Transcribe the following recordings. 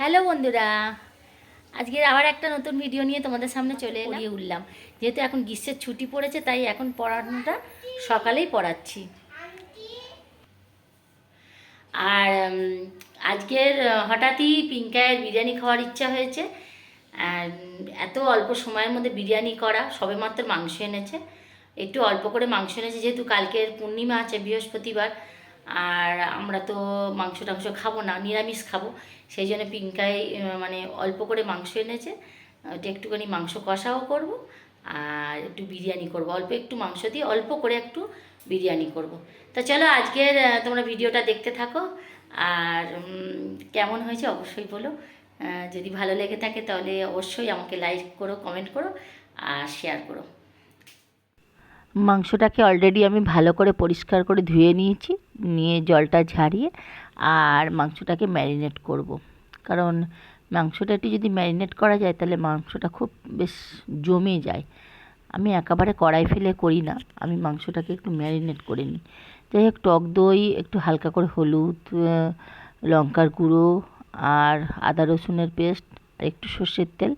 Hello বন্ধুরা আজকের আবার একটা নতুন ভিডিও নিয়ে তোমাদের সামনে চলে এলিয়ে উঠলাম যেহেতু এখন গ্রীষ্মের ছুটি পড়েছে তাই এখন পড়ানোটা সকালেই পড়াচ্ছি। আর আজকের হঠাৎই পিঙ্কায়ের বিরিয়ানি খাওয়ার ইচ্ছা হয়েছে। এত অল্প সময়ের মধ্যে বিরিয়ানি করা সবেমাত্র মাংস এনেছে। একটু অল্প করে মাংস এনেছে যেহেতু কালকের পূর্ণিমা আছে বৃহস্পতিবার। আর আমরা তো মাংস টাংস খাব না নিরামিষ খাব। সেই জন্য পিঙ্কায় আহ, মানে অল্প করে মাংস এনেছে। ওটা একটুখানি মাংস কষাও করব আর একটু বিরিয়ানি করব। অল্প একটু মাংস দিয়ে অল্প করে একটু বিরিয়ানি করব। তা চলো আজকের তোমরা ভিডিওটা দেখতে থাকো। আর কেমন হয়েছে অবশ্যই বলো। যদি ভালো লেগে থাকে তাহলে অবশ্যই আমাকে লাইক করো কমেন্ট করো আর শেয়ার করো। মাংসটাকে অলরেডি আমি ভালো করে পরিষ্কার করে ধুয়ে নিয়েছি, নিয়ে জলটা ঝাড়িয়ে আর মাংসটাকে ম্যারিনেট করব। কারণ মাংসটা একটু যদি ম্যারিনেট করা যায় তাহলে মাংসটা খুব বেশ জমে যায়। আমি একেবারে কড়াই ফেলে করি না, আমি মাংসটাকে একটু ম্যারিনেট করে নিই। যাই হোক, টক দই, একটু হালকা করে হলুদ লঙ্কার গুঁড়ো আর আদা রসুনের পেস্ট আর একটু সর্ষের তেল,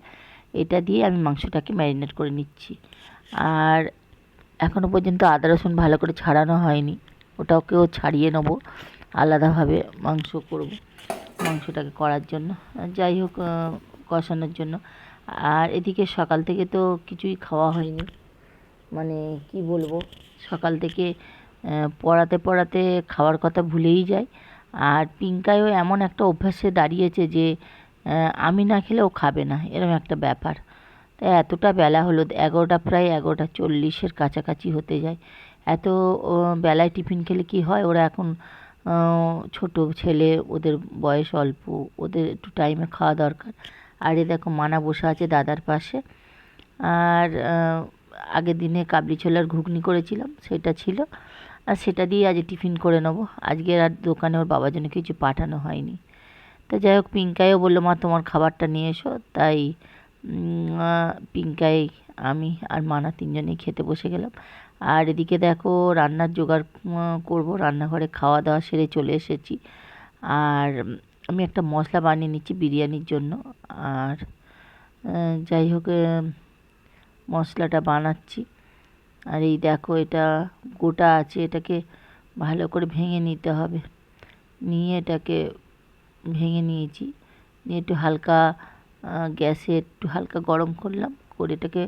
এটা দিয়ে আমি মাংসটাকে ম্যারিনেট করে নিচ্ছি। আর এখনও পর্যন্ত আদা, রসুন ভালো করে ছাড়ানো হয়নি। ওটাকেও ছাড়িয়ে নেব। আলাদাভাবে মাংস করব মাংসটাকে করার জন্য। যাই হোক কষানোর জন্য। আর এদিকে সকাল থেকে তো কিছুই খাওয়া হয়নি। মানে কি বলব? সকাল থেকে পড়াতে পড়াতে খাওয়ার কথা ভুলেই যায় আর পিঙ্কায়ও এমন একটা অভ্যাসে দাঁড়িয়েছে যে আমি না খেলে ও খাবে না। এরকম একটা ব্যাপার। তাই এতটা বেলা হলো, এগারোটা প্রায় এগারোটা চল্লিশের কাছাকাছি হতে যায়। এত বেলায় টিফিন খেলে কি হয়? ওরা এখন ছোট ছেলে, ওদের বয়স অল্প, ওদের একটু টাইমে খাওয়া দরকার। আর এ দেখো, মানা বসে আছে দাদার পাশে। আর আগের দিনে কাবলি ছোলার ঘুগনি করেছিলাম, সেটা ছিল। আর সেটা দিয়ে আজ টিফিন করে নেব। আজকে আর দোকানে ওর বাবার জন্য কিছু পাঠানো হয়নি। তো যাই হোক, পিঙ্কাইও বলল, মা, তোমার খাবারটা নিয়ে এসো। তাই পিঙ্কাই, আমি আর মানা তিনজনেই খেতে বসে গেলাম। আর এদিকে দেখো রান্নার জোগাড় করব। রান্নাঘরে খাওয়া দাওয়া সেরে চলে এসেছি। আর আমি একটা মশলা বানিয়ে নিচ্ছি বিরিয়ানির জন্য। আর যাই হোক মশলাটা বানাচ্ছি। আর এই দেখো এটা গোটা আছে, এটাকে ভালো করে ভেঙে নিতে হবে। নিয়ে এটাকে ভেঙে নিয়েছি। নিয়ে একটু হালকা গ্যাসে একটু হালকা গরম করলাম, করে এটাকে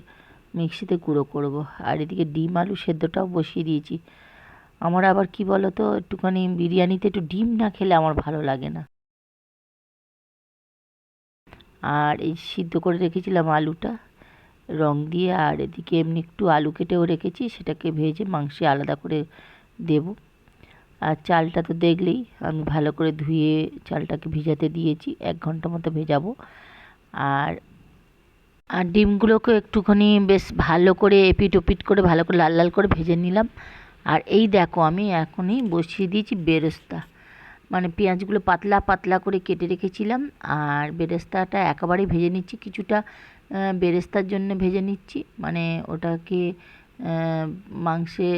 মিক্সিতে গুঁড়ো করব। আর এদিকে ডিম আলু সেদ্ধটাও বসিয়ে দিয়েছি। আমার আবার কি বলো তো একটুখানি বিরিয়ানিতে একটু ডিম না খেলে আমার ভালো লাগে না। আর এই সিদ্ধ করে রেখেছিলাম আলুটা, রং দিয়ে, আর এদিকে এমনি একটু আলু কেটেও রেখেছি, সেটাকে ভেজে মাংসে আলাদা করে দেব। আর চালটা তো দেখলেই আমি ভালো করে ধুয়ে চালটাকে ভিজাতে দিয়েছি, এক ঘণ্টা মতো ভেজাবো। আর আর ডিমগুলোকে একটুখানি বেশ ভালো করে এপিট ওপিট করে, ভালো করে লাল লাল করে ভেজে নিলাম। আর এই দেখো আমি এখনই বসিয়ে দিয়েছি বেরেস্তা। মানে পেঁয়াজগুলো পাতলা পাতলা করে কেটে রেখেছিলাম আর বেরেস্তাটা একেবারেই ভেজে নিচ্ছি। কিছুটা বেরেস্তার জন্য ভেজে নিচ্ছি। মানে ওটাকে মাংসে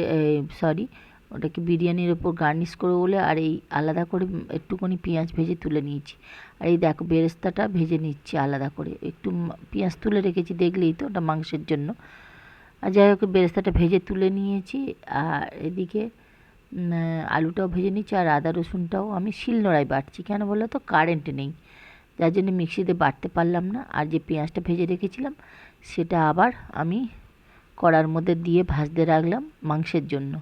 সরি ওটাকে বিরিয়ানির ওপর গার্নিশ করে বলে আর এই আলাদা করে একটুখানি পেঁয়াজ ভেজে তুলে নিয়েছি। আর এই দেখো বেরেস্তাটা ভেজে নিচ্ছি আলাদা করে। একটু পেঁয়াজ তুলে রেখেছি দেখলেই তো ওটা মাংসের জন্য। আর যাই হোক, বেরেস্তাটা ভেজে তুলে নিয়েছি। আর এদিকে আলুটাও ভেজে নিচ্ছি আর আদা রসুনটাও আমি শিলনোড়ায় বাটছি। কেন বলো তো? কারেন্ট নেই। যার জন্য মিক্সিতে বাটতে পারলাম না। আর যে পেঁয়াজটা ভেজে রেখেছিলাম, সেটা আবার আমি কড়ার মধ্যে দিয়ে ভাজতে রাখলাম মাংসের জন্য।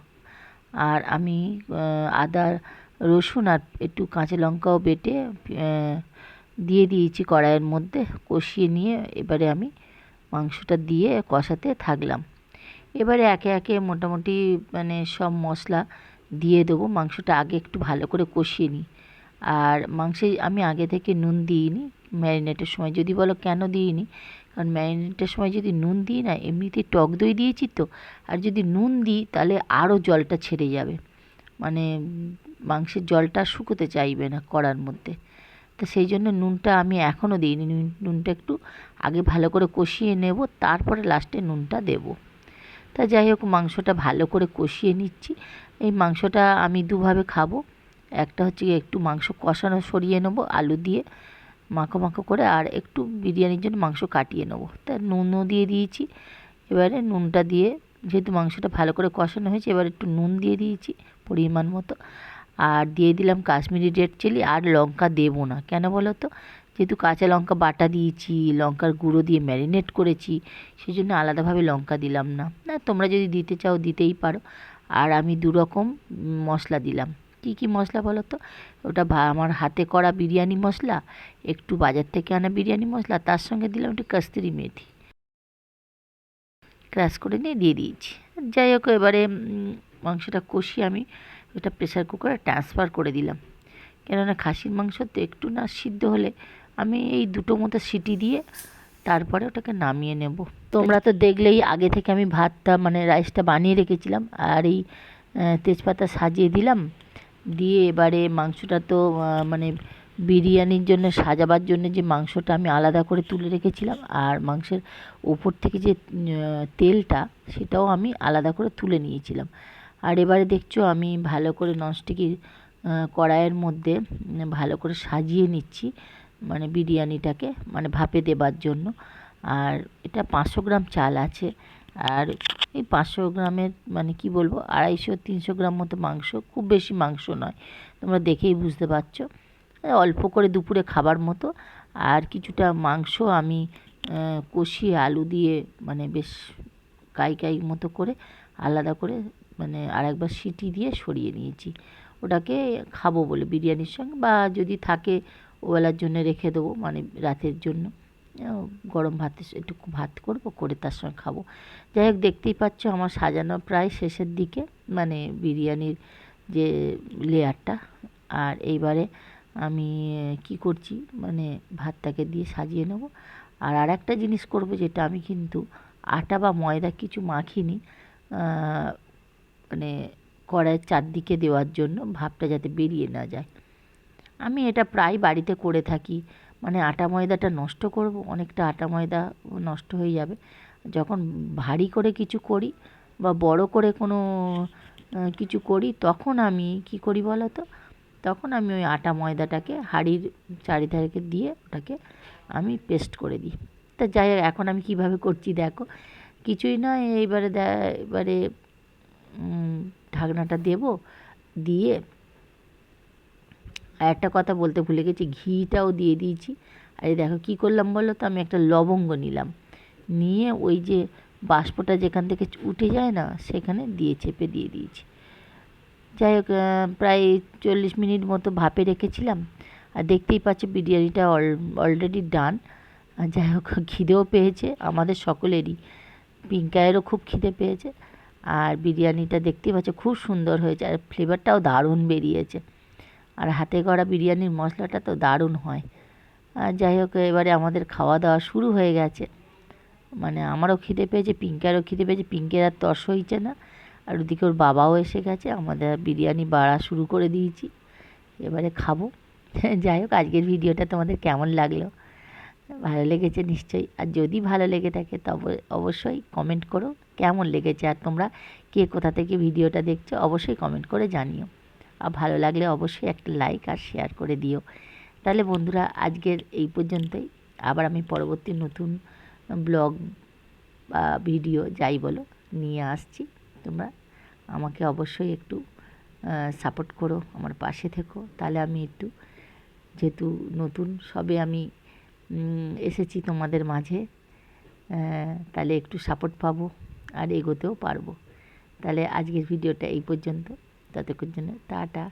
আর আমি আদা, রসুন আর একটু কাঁচা লঙ্কাও বেটে দিয়ে দিয়েছি কড়াইয়ের মধ্যে, কষিয়ে নিয়ে এবারে আমি মাংসটা দিয়ে কষাতে থাকলাম। এবারে একে একে মোটামুটি মানে সব মশলা দিয়ে দেবো, মাংসটা আগে একটু ভালো করে কষিয়ে নিই। আর মাংসে আমি আগে থেকে নুন দিইনি, ম্যারিনেটের সময়। যদি বলো কেন দিইনি কারণ ম্যারিনেটের সময় যদি নুন দিই না এমনিতেই টক দই দিয়েছি তো, আর যদি নুন দিই তাহলে আরও জলটা ছেড়ে যাবে। মানে মাংসের জলটা শুকোতে চাইবে না কড়ার মধ্যে। তো সেই জন্য নুনটা আমি এখনও দিইনি। নুন- নুনটা একটু আগে ভালো করে কষিয়ে নেব, তারপরে লাস্টে নুনটা দেবো। তা যাই হোক, মাংসটা ভালো করে কষিয়ে নিচ্ছি। এই মাংসটা আমি দুভাবে খাব। একটা হচ্ছে একটু মাংস কষানো সরিয়ে নেব আলু দিয়ে। মাখো মাখো করে আর একটু বিরিয়ানির জন্য মাংস কাটিয়ে নেব। তা নুনও দিয়ে দিয়েছি। এবারে নুনটা দিয়ে, যেহেতু মাংসটা ভালো করে কষানো হয়েছে, এবার একটু নুন দিয়ে দিয়েছি পরিমাণ মতো। আর দিয়ে দিলাম কাশ্মীরি রেড চিলি আর লঙ্কা দেবো না। কেন বলো তো? যেহেতু কাঁচা লঙ্কা বাটা দিয়েছি, লঙ্কার গুঁড়ো দিয়ে ম্যারিনেট করেছি সেই জন্য আলাদাভাবে লঙ্কা দিলাম না। না, তোমরা যদি দিতে চাও দিতেই পারো। আর আমি দু রকম মশলা দিলাম। কি কি মশলা বলো তো? ওটা আমার হাতে করা বিরিয়ানি মশলা, একটু বাজার থেকে আনা বিরিয়ানি মশলা, তার সঙ্গে দিলাম একটু কস্তুরি মেথি। ক্রাশ করে নিয়ে দিয়ে দিয়েছি। যাই হোক, এবারে মাংসটা কষিয়ে আমি ওটা প্রেসার কুকারে ট্রান্সফার করে দিলাম। কেননা খাসির মাংস তো একটু না সিদ্ধ হলে আমি এই দুটো মতো সিটি দিয়ে তারপরে ওটাকে নামিয়ে নেব। তোমরা তো দেখলেই আগে থেকে আমি ভাতটা মানে রাইসটা বানিয়ে রেখেছিলাম, আর এই তেজপাতা সাজিয়ে দিলাম। দিয়ে এবারে মাংসটা তো মানে বিরিয়ানির জন্য, সাজাবার জন্য যে মাংসটা আমি আলাদা করে তুলে রেখেছিলাম আর মাংসের ওপর থেকে যে তেলটা সেটাও আমি আলাদা করে তুলে নিয়েছিলাম। আর এবারে দেখছ আমি ভালো করে ননস্টিকি কড়াইয়ের মধ্যে ভালো করে সাজিয়ে নিচ্ছি মানে বিরিয়ানিটাকে মানে ভাপে দেবার জন্য। আর এটা পাঁচশো গ্রাম চাল আছে। আর এই পাঁচশো গ্রামের মানে কি বলব, আড়াইশো, তিনশো গ্রাম মতো মাংস, খুব বেশি মাংস নয়। তোমরা দেখেই বুঝতে পারছ। অল্প করে দুপুরে খাবার মতো। আর কিছুটা মাংস আমি কষিয়ে আলু দিয়ে মানে বেশ কাই কাই মতো করে আলাদা করে মানে আরেকবার সিটি দিয়ে সরিয়ে নিয়েছি। ওটাকে খাব বলে বিরিয়ানির সঙ্গে বা যদি থাকে ওবেলার জন্য রেখে দেবো মানে রাতের জন্য। গরম ভাতে একটু ভাত করব, করে তার সঙ্গে খাব। যাই হোক, দেখতেই পাচ্ছ আমার সাজানো প্রায় শেষের দিকে মানে বিরিয়ানির যে লেয়ারটা। আর এইবারে আমি কি করছি মানে ভাতটাকে দিয়ে সাজিয়ে নেব। আর আর একটা জিনিস করব যেটা আমি কিন্তু আটা বা ময়দা কিছু মাখিনি মানে কড়াইয়ের চারদিকে দেওয়ার জন্য ভাবটা যাতে বেরিয়ে না যায়। আমি এটা প্রায় বাড়িতে করে থাকি। মানে আটা ময়দাটা নষ্ট করব, অনেকটা আটা ময়দা নষ্ট হয়ে যাবে। যখন ভারী করে কিছু করি বা বড় করে কোনো কিছু করি, তখন আমি কি করি বলো তো তখন আমি ওই আটা ময়দাটাকে হাঁড়ির চারিধারে দিয়ে ওটাকে আমি পেস্ট করে দিই। তা যাই এখন আমি কীভাবে করছি দেখো। কিছুই নয় এইবারে এবারে ঢাকনাটা দেব, দিয়ে আর একটা কথা বলতে ভুলে গেছি, ঘিটাও দিয়ে দিয়েছি। আর দেখো কী করলাম বলো তো? আমি একটা লবঙ্গ নিলাম। নিয়ে ওই যে বাষ্পটা যেখান থেকে উঠে যায় না, সেখানে দিয়ে চেপে দিয়ে দিয়েছি। যাই হোক প্রায় চল্লিশ মিনিট মতো ভাপে রেখেছিলাম। আর দেখতেই পাচ্ছি বিরিয়ানিটা অল অলরেডি ডান আর যাই হোক, খিদেও পেয়েছে, আমাদের সকলেরই। পিঙ্কায়েরও খুব খিদে পেয়েছে। আর বিরিয়ানিটা দেখতেই পাচ্ছ খুব সুন্দর হয়েছে। আর ফ্লেভারটাও দারুণ বেরিয়েছে। আর হাতে গড়া বিরিয়ানির মশলাটা তো দারুণ হয়। আর যাই হোক, এবারে আমাদের খাওয়া দাওয়া শুরু হয়ে গেছে। মানে আমারও খিদে পেয়েছে পিঙ্কারও খিদে পেয়েছে পিঙ্কের আর তর্স হইছে না। আর ওদিকে ওর বাবাও এসে গেছে, আমাদের বিরিয়ানি বাড়া শুরু করে দিয়েছি। এবারে খাব। যাই হোক, আজকের ভিডিওটা তোমাদের কেমন লাগল? ভালো লেগেছে নিশ্চয়ই। আর যদি ভালো লেগে থাকে, তবে অবশ্যই কমেন্ট করো। কেমন লেগেছে? আর তোমরা কে কোথা থেকে ভিডিওটা দেখছ, অবশ্যই কমেন্ট করে জানিও। আর ভালো লাগলে অবশ্যই একটা লাইক আর শেয়ার করে দিও। তাহলে বন্ধুরা, আজকের এই পর্যন্তই। আবার আমি পরবর্তী নতুন ব্লগ বা ভিডিও যাই বলো, নিয়ে আসছি। তোমরা আমাকে অবশ্যই একটু সাপোর্ট করো, আমার পাশে থেকো। তাহলে আমি একটু, যেহেতু নতুন, সবে আমি এসেছি তোমাদের মাঝে তাহলে একটু সাপোর্ট পাবো আর এগোতেও পারব। তাহলে আজকের ভিডিওটা এই পর্যন্ত। చదువుకుంటున్నాను టాటా.